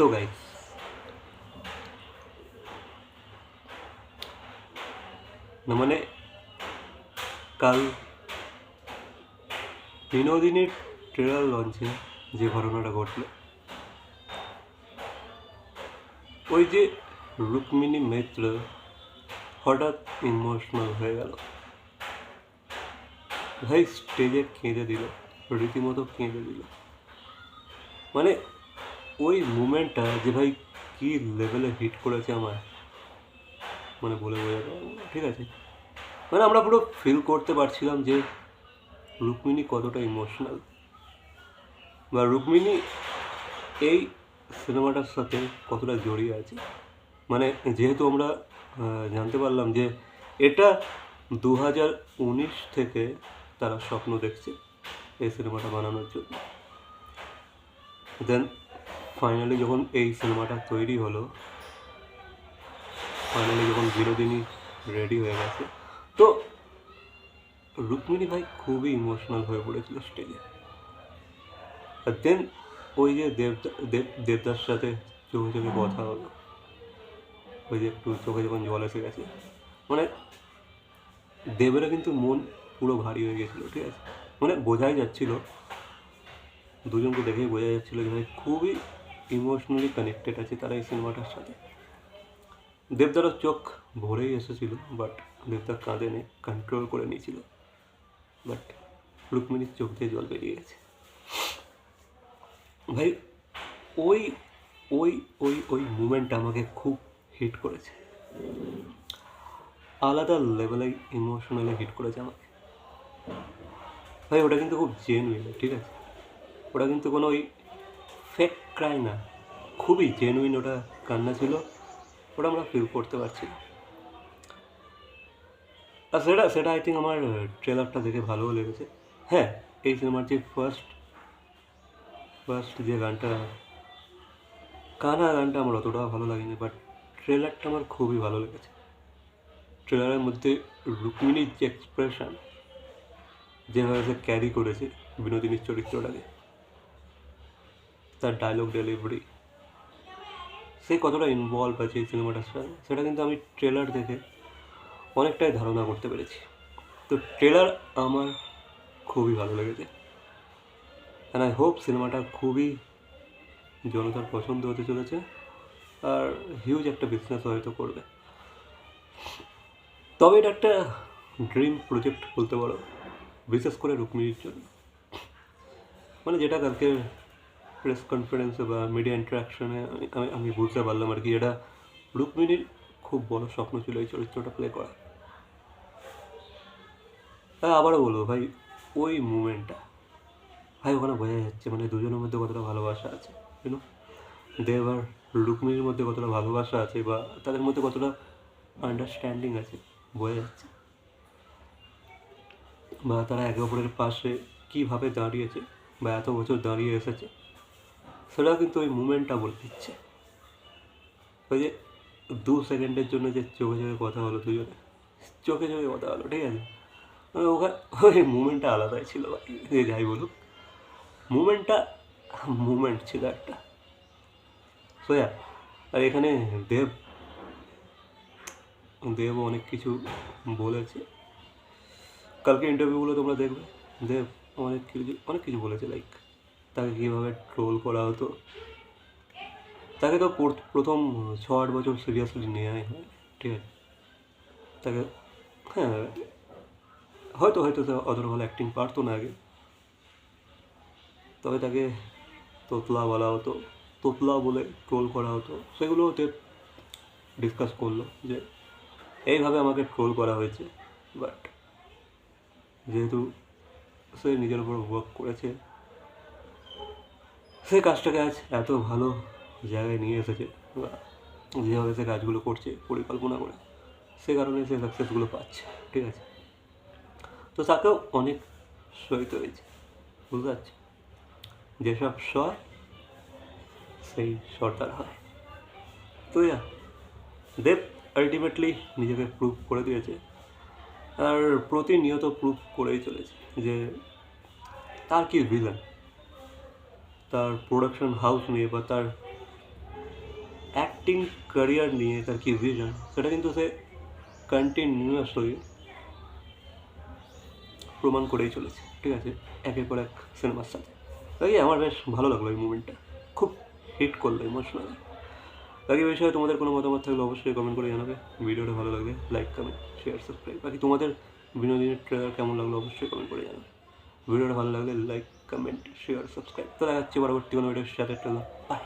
তো গাইস না মানে কাল বিনোদিনীর ট্রেলার লঞ্চে যে ঘটনাটা ঘটলো, ওই যে রুক্মিণী মিত্র হঠাৎ ইমোশনাল হয়ে গেল। ভাই স্টেজে কেঁদে দিল, রীতিমতো কেঁদে দিল। মানে ওই মুমেন্টটা যে ভাই কী লেভেলে হিট করেছে আমার মানে বলে বোঝাতে ঠিক আছে? মানে আমরা পুরো ফিল করতে পারছিলাম যে রুক্মিণী কতটা ইমোশনাল বা রুক্মিণী এই সিনেমাটার সাথে কতটা জড়িয়ে আছে? মানে যেহেতু আমরা জানতে পারলাম যে এটা দু উনিশ থেকে তারা স্বপ্ন দেখছে এই সিনেমাটা বানানোর জন্য। দেন ফাইনালি যখন এই সিনেমাটা তৈরি হলো ফাইনালি যখন বিনোদিনী রেডি হয়ে গেছে তো রুক্মিণী ভাই খুবই ইমোশনাল হয়ে পড়েছিল স্টেজে আর দেন ওই যে দেবদা দেব দেবদার সাথে চোখে চোখে কথা হলো ওই যে একটু চোখে যখন জল এসে গেছে মানে দেবেরা কিন্তু মন পুরো ভারী হয়ে গেছিল ঠিক আছে? মানে বোঝাই যাচ্ছিল দুজনকে দেখেই বোঝা যাচ্ছিল যে ভাই খুবই ইমোশনালি কানেক্টেড আছে তারা এই সিনেমাটার সাথে। দেবদারও চোখ ভরেই এসেছিল বাট দেবদার কাঁদেনে কন্ট্রোল করে নিয়েছিল। বাট রুক্মিণীর চোখ দিয়ে জল বেরিয়ে গেছে। ভাই, ওই ওই ওই ওই মুমেন্টটা আমাকে খুব হিট করেছে। আলাদা লেভেলে ইমোশনালি হিট করেছে আমাকে। ভাই, ওটা কিন্তু খুব জেনুইন ঠিক আছে? ওটা কিন্তু কোনো ওই ফেক ক্রাই না, খুবই জেনুইন ওটা কান্না ছিল, ওটা আমরা ফিল করতে পারছি আর সেটা সেটা আই থিঙ্ক আমার ট্রেলারটা দেখে ভালোও লেগেছে। হ্যাঁ এই সিনেমার যে ফার্স্ট ফার্স্ট যে গানটা, কানা গানটা আমার অতটা ভালো লাগেনি বাট ট্রেলারটা আমার খুবই ভালো লেগেছে। ট্রেলারের মধ্যে রুক্মিণীর যে এক্সপ্রেশন যেভাবে সে ক্যারি করেছে বিনোদিনীর চরিত্রটাকে তার ডায়লগ ডেলিভারি সে কতটা ইনভলভ আছে এই সিনেমাটার সঙ্গে সেটা কিন্তু আমি ট্রেলার দেখে অনেকটাই ধারণা করতে পেরেছি। তো ট্রেলার আমার খুবই ভালো লেগেছে। অ্যান্ড আই হোপ সিনেমাটা খুবই জনতার পছন্দ হতে চলেছে। আর হিউজ একটা বিজনেস হয়তো করবে। তবে এটা একটা ড্রিম প্রজেক্ট বলতে পারো, বিশেষ করে রুক্মিণীর জন্য। মানে যেটা কালকে প্রেস কনফারেন্সে বা মিডিয়া ইন্টারাকশনে আমি বুঝতে পারলাম আর কি। এটা রুক্মিণীর খুব বড় স্বপ্ন ছিল এই চরিত্রটা প্লে করা হ্যাঁ আবারও বলব ভাই, ওই মুমেন্টটা ভাই ওখানে বোঝা যাচ্ছে মানে দুজনের মধ্যে কতটা ভালোবাসা আছে ইউনো দেব আর রুক্মিণীর মধ্যে কতটা ভালোবাসা আছে বা তাদের মধ্যে কতটা আন্ডারস্ট্যান্ডিং আছে, বোঝা যাচ্ছে। বা তারা একে অপরের পাশে কীভাবে দাঁড়িয়েছে বা এত বছর দাঁড়িয়ে এসেছে সেটা কিন্তু ওই মুমেন্টটা বলে দিচ্ছে। ওই যে দু সেকেন্ডের জন্য যে চোখে চোখে কথা হলো দুজনে, চোখে চোখে কথা হলো, ঠিক আছে? ওখানে ওই মুমেন্টটা আলাদাই ছিল ভাই যাই বলুক। মুমেন্টটা মুমেন্ট ছিল একটা। সোয়া আর এখানে দেব দেব অনেক কিছু বলেছে। কালকে ইন্টারভিউগুলো তোমরা দেখবে। দেব অনেক কিছু অনেক কিছু বলেছে লাইক তাকে কীভাবে ট্রোল করা হতো? তাকে তো পর- প্রথম ছ আট বছর সিরিয়াসলি নেওয়াই হয়, ঠিক আছে? তাকে হ্যাঁ হয়তো হয়তো অতটা ভালো অ্যাক্টিং পারতো না আগে। তবে তাকে তোতলা বলা হতো, তোতলা বলে ট্রোল করা হতো। সেগুলো দেব ডিসকাস করল যে এইভাবে আমাকে ট্রোল করা হয়েছে। বাট যেহেতু সে নিজের উপর ওয়ার্ক করেছে সে কাজটাকে আজ এত ভালো জায়গায় নিয়ে এসেছে যেভাবে সে কাজগুলো করছে, পরিকল্পনা করে, সে কারণে সে সাকসেসগুলো পাচ্ছে, ঠিক আছে? তো তাকেও অনেক সহিত হয়েছে বুঝতে পারছি যেসব স্বর সেই সর্দার হয়। তো ইয়া, দেব আলটিমেটলি নিজেকে প্রুভ করে দিয়েছে আর প্রতিনিয়ত প্রুভ করেই চলেছে যে তার কি ভিজন তার প্রোডাকশন হাউস নিয়ে বা তার অ্যাক্টিং ক্যারিয়ার নিয়ে তার কি ভিশন সেটা কিন্তু সে কন্টিনিউয়াসলি প্রমাণ করেই চলেছে, ঠিক আছে? একের পর এক সিনেমার সাথে। তাই আমার বেশ ভালো লাগল এই মুভমেন্টটা খুব হিট করল ইমোশনালি বাকি বিষয়ে তোমাদের কোনো মতামত থাকলে অবশ্যই কমেন্ট করে জানাবে। ভিডিওটা ভালো লাগলে লাইক কমেন্ট শেয়ার সাবস্ক্রাইব বাকি তোমাদের বিনোদিনীর ট্রেলার কেমন লাগল অবশ্যই কমেন্ট করে জানাবে। ভিডিওটা ভালো লাগলে লাইক কমেন্ট শেয়ার সাবস্ক্রাইব তো দেখা যাচ্ছে পরবর্তী কোনো ভিডিওর সাথে বাই